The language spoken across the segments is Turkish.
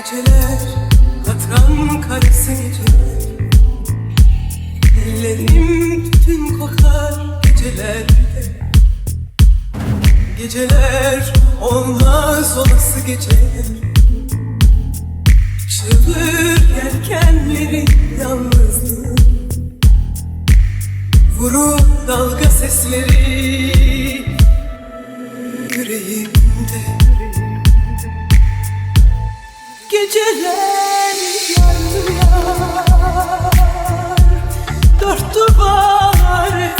Geceler katran karası geceler. Ellerim tütün kokar gecelerde. Geceler olmaz olası geceler. Çığır yelkenleri yalnızlığı. Vurur dalga sesleri Geceler yar yar Dört duvar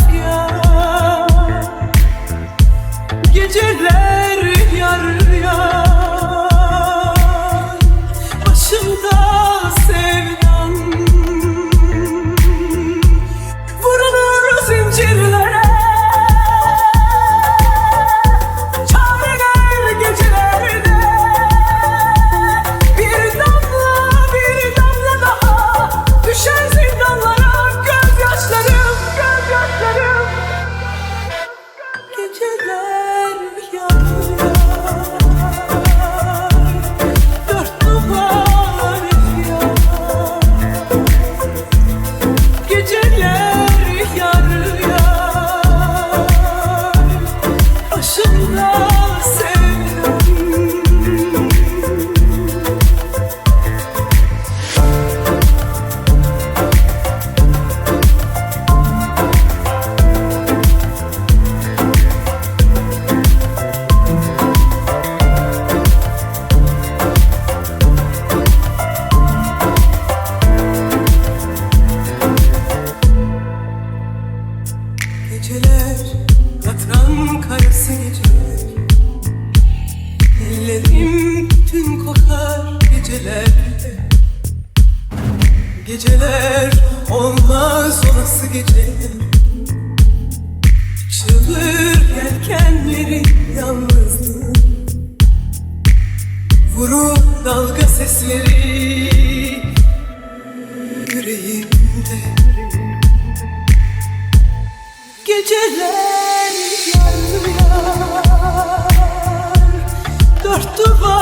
Geceler olmaz olası geceler Çığır yelkenleri yalnızlığı Vurur dalga sesleri Yüreğimde. Geceler yar yar Dört duvar